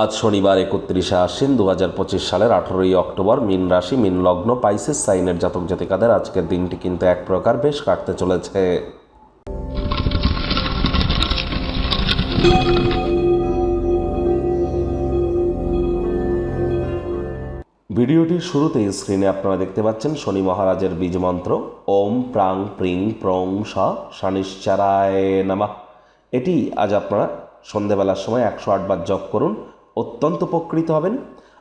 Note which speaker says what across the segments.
Speaker 1: আজ শনিবার একত্রিশে আশ্বিন দু হাজার পঁচিশ সালের আঠেরোই অক্টোবর মিন রাশি, মিন লগ্ন, পাইসিস, সাইনের জাতক জাতিকাদের আজকের দিনটি কিন্তু এক প্রকার বেশ কাটতে চলেছে। ভিডিওটির শুরুতেই স্ক্রিনে আপনারা দেখতে পাচ্ছেন শনি মহারাজের বীজ মন্ত্র, ওম প্রাং প্রিং প্রং স শনিশ্চারায় নামা। এটি আজ আপনারা সন্ধেবেলার সময় একশো আটবার জপ করুন অত্যন্ত উপকৃত হবেন।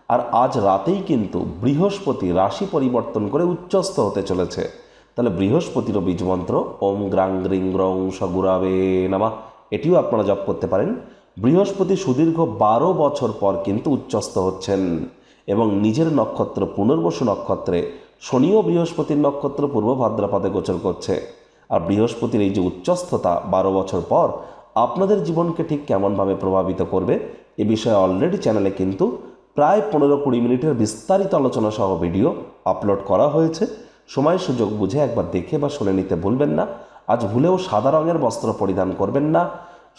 Speaker 1: আর আজ রাতেই কিন্তু বৃহস্পতি রাশি পরিবর্তন করে উচ্চস্থ হতে চলেছে। তাহলে বৃহস্পতিরও বীজ মন্ত্র, ওম গ্রাং গ্রিং গ্রং সগুরাবে নামা, এটিও আপনারা জপ করতে পারেন। বৃহস্পতি সুদীর্ঘ বারো বছর পর কিন্তু উচ্চস্থ হচ্ছেন। এবং নিজের নক্ষত্র, পুনর্বসু নক্ষত্রে শনি ও বৃহস্পতির নক্ষত্র, পূর্ব ভাদ্রপদে গোচর করছে। আর বৃহস্পতির এই যে উচ্চস্থতা বারো বছর পর, আপনাদের জীবনকে ঠিক কেমনভাবে প্রভাবিত করবে এ বিষয়ে অলরেডি চ্যানেলে কিন্তু প্রায় পনেরো কুড়ি মিনিটের বিস্তারিত আলোচনা সহ ভিডিও আপলোড করা হয়েছে। সময় সুযোগ বুঝে একবার দেখে বা শুনে নিতে ভুলবেন না। আজ ভুলেও সাদা রঙের বস্ত্র পরিধান করবেন না।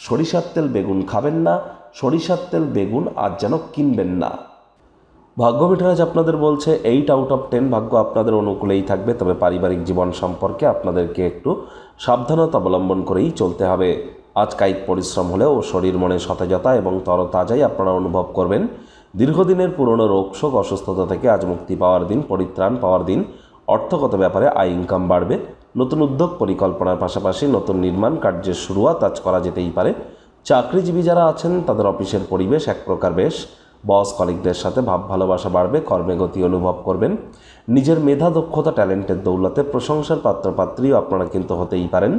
Speaker 1: সরিষার তেল বেগুন খাবেন না। সরিষার তেল বেগুন আজ যেন কিনবেন না। ভাগ্য মিঠারাজ আপনাদের বলছে এইট আউট অফ টেন ভাগ্য আপনাদের অনুকূলেই থাকবে, তবে পারিবারিক জীবন সম্পর্কে আপনাদেরকে একটু সাবধানতা অবলম্বন করেই চলতে হবে। আজ কায়িক পরিশ্রম হলেও শরীর মনে সতেজতা এবং তরতাজাই আপনারা অনুভব করবেন। দীর্ঘদিনের পুরনো রোগ শোক অসুস্থতা থেকে আজ মুক্তি পাওয়ার দিন, পরিত্রাণ পাওয়ার দিন। অর্থগত ব্যাপারে আয় ইনকাম বাড়বে। নতুন উদ্যোগ পরিকল্পনার পাশাপাশি নতুন নির্মাণ কার্যের শুরুয়াত আজ করা যেতেই পারে। চাকরিজীবী যারা আছেন, তাদের অফিসের পরিবেশ এক প্রকার বেশ। বস কলিগদের সাথে ভাব ভালোবাসা বাড়বে, কর্মে গতি অনুভব করবেন। নিজের মেধা, দক্ষতা, ট্যালেন্টের দৌলতে প্রশংসার পাত্রপাত্রীও আপনারা কিন্তু হতেই পারেন।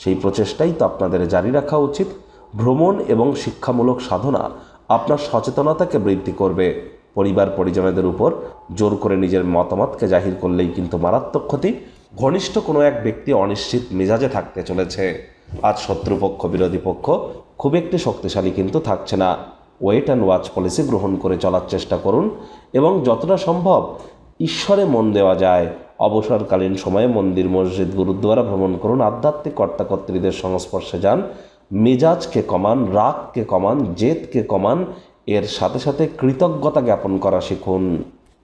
Speaker 1: সেই প্রচেষ্টাই তো আপনাদের জারি রাখা উচিত। ভ্রমণ এবং শিক্ষামূলক সাধনা আপনার সচেতনতাকে বৃদ্ধি করবে। পরিবার পরিজনদের উপর জোর করে নিজের মতামতকে জাহির করলেই কিন্তু মারাত্মক ক্ষতি। ঘনিষ্ঠ কোনো এক ব্যক্তি অনিশ্চিত মেজাজে থাকতে চলেছে। আজ শত্রুপক্ষ, বিরোধী পক্ষ খুব একটি শক্তিশালী কিন্তু থাকছে না। ওয়েট অ্যান্ড ওয়াচ পলিসি গ্রহণ করে চলার চেষ্টা করুন এবং যতটা সম্ভব ঈশ্বরে মন দেওয়া যায়। অবসরকালীন সময়ে মন্দির, মসজিদ, গুরুদ্বারা ভ্রমণ করুন। আধ্যাত্মিক কর্তাকর্ত্রীদের সংস্পর্শে যান। মেজাজকে কমান, রাগকে কমান, জেদকে কমান। এর সাথে সাথে কৃতজ্ঞতা জ্ঞাপন করা শিখুন।